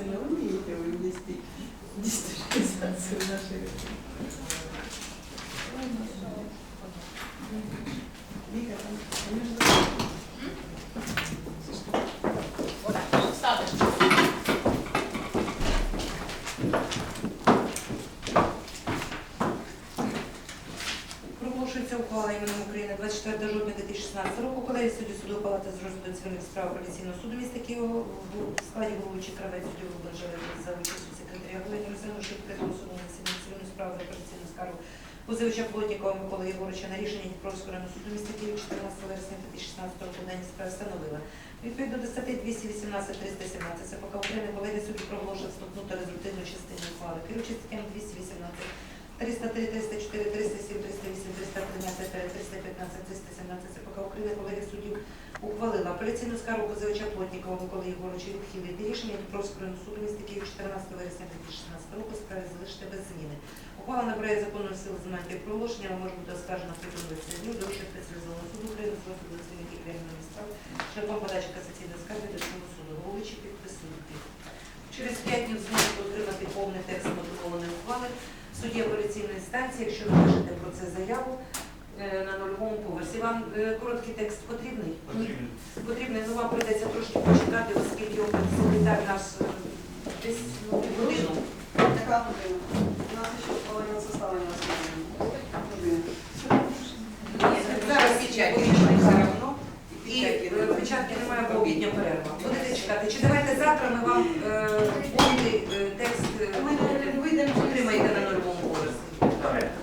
сильно умеете вы вести дистализацию нашей. Проголошується ухвала іменем України 24 жовтня 2016 року. Колегії судді судової палати з розгляду цивільних справ апеляційного суду міста Києва в складі головуючий кравець судді Рубанжели за участю секретаря Галини розглянувши відкритого суду на засіданні цивільної справи за апеляційну скаргу позивача Плотнікова Миколи Єгоровича на рішення Дніпровського районного суду міста Києва 14 вересня 2016 року в даній справі встановила. Відповідно до статей 218 317 ЦПК України колегія судді проголошує вступнути результативну частину ухвали. Керуючи статтями 218 303, 304, 307, 308, 313, 315, 317 ЦПК України колегія суддів ухвалила апеляційну скаргу позивача Плотнікова Миколи Єгоровича відхилити рішення Дніпровського суду міста Києва 14 вересня 2016 року у справі залишити без зміни. Ухвала набирає законної сили з моменту її проголошення, але може бути оскаржена протягом 20 днів до спеціалізованого суду України з розгляду і кримінальних справ шляхом подачі касаційної скарги до Верховного суду. Головуючий підписує. Через 5 днів зможете отримати повний текст мотивованої ухвали в суді апеляційної інстанції, якщо ви про це заяву е, на нульовому. Вам е, короткий текст потрібний? Потрібно. Потрібний, ну вам прийдеться трошки почекати, оскільки опит секретар наш е, десь ну, годину. Яка година? У нас ще половина состава не. Година. Зараз печать, рішення все одно. І е, печатки немає, бо обідня перерва. Будете чекати. Чи давайте завтра ми вам е, повний е, текст е, Ми